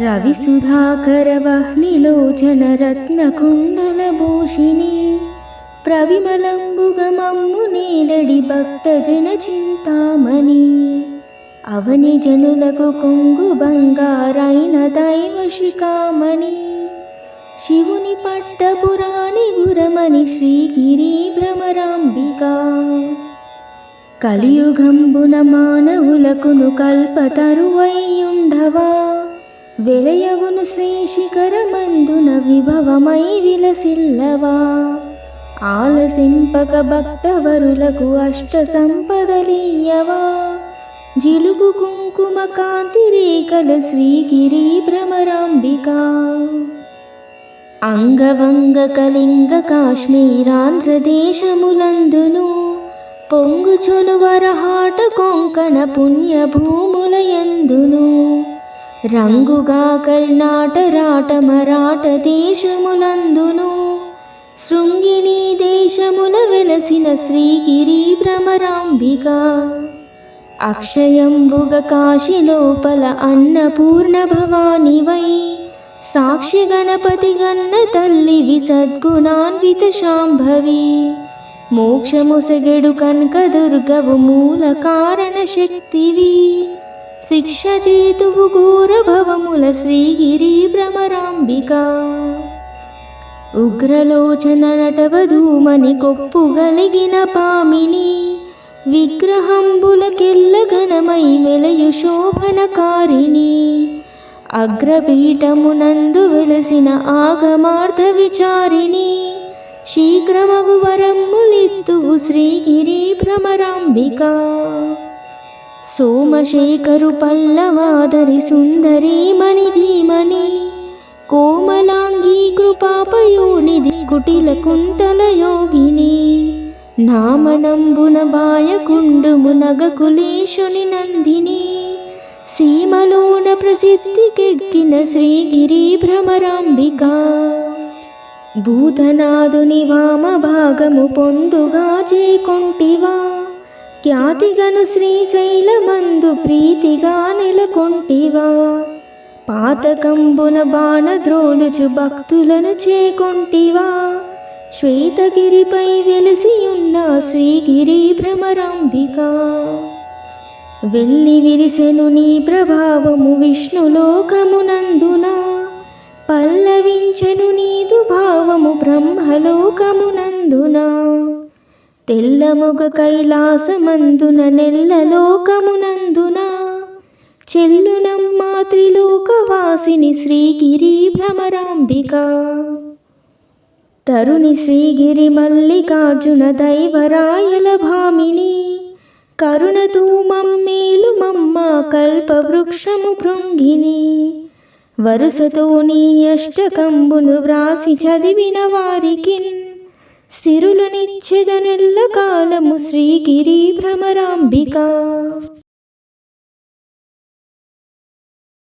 రవిసుధాకరవహ్నిలోచనరత్నకుండలభూషిణి ప్రవిమలంబుగమమ్ము నేలడి భక్తజన చింతామణి. అవని జనులకు కొంగు బంగారైన దైవ శిఖామణి. శివుని పట్టపురాణి గురమణి శ్రీగిరి భ్రమరాంబిక. కలియుగంబున మానవులకును కల్పతరువైయుండవా వెలయగును శ్రీశిఖరమందున విభవమై విలసిల్లవా? ఆలసింపక భక్తవరులకు అష్ట సంపదలీయవా జిలుగు కుంకుమ కాంతి రేఖల శ్రీగిరి భ్రమరాంబిక. అంగవంగ కళింగ కాశ్మీరాంధ్రదేశములందును పొంగుచును వరహాట కొంకణ పుణ్యభూములయందును. రంగుగా కర్ణాట రాట మరాఠ దేశములందును శృంగిణి దేశముల వెలసిన శ్రీగిరి భ్రమరాంబిక. అక్షయంబుగ కాశి లోపల అన్నపూర్ణ భవానివై. సాక్షి గణపతి గన్న తల్లివి సద్గుణాన్విత శాంభవి. మోక్షముసగెడు కనక దుర్గవు మూల కారణ శక్తివి. శిక్ష చేతువు ఘోర భవముల శ్రీగిరి భ్రమరాంబిక. ఉగ్రలోచన నటవధూమని కొప్పు గలిగిన పామిని. విగ్రహంబులకెల్ల ఘనమై వెలయు శోభనకారిణి. అగ్రపీఠమునందు వెలసిన ఆగమార్థ విచారిణి. శీఘ్రమగు వరమ్ములిత్తువు శ్రీగిరి భ్రమరాంబిక. సోమశేఖరు పల్లవాదరి సుందరి మణిధీమణి కోమలాంగి కృపాపయోనిధి కుటిల కుంతల యోగిని నామనంబున బాయకుండుము నగకులేశుని నందిని సీమలోన ప్రసిద్ధికెక్కిన శ్రీగిరి భ్రమరాంబిక. భూతనాదుని వామ భాగము పొందుగా చేకొంటివా? ఖ్యాతిగను శ్రీశైలమందు ప్రీతిగా నెలకొంటివా. పాతకంబున బాణద్రోలుచు భక్తులను చేకొంటివా. శ్వేతగిరిపై వెలసియున్న శ్రీగిరి భ్రమరాంబిక వెళ్ళి విరిసెను నీ ప్రభావము విష్ణులోకమునందున పల్లవించెను నీదు భావము బ్రహ్మలోకమునందున. తెల్లముగ కైలాసమందున నెల్ల లోకమునందున చెల్లునమ్మా త్రిలోకవాసిని శ్రీగిరి భ్రమరాంబిక. తరుణి శ్రీగిరి మల్లికార్జున దైవరాయల భామిని. కరుణతూ మమ్మేలు మమ్మ కల్పవృక్షము భృంగిని. వరుసతో నీ అష్టకంబును వ్రాసి చదివిన వారికి సిరులు నిచ్చెదనెల్ల కాలము శ్రీగిరి భ్రమరాంబిక.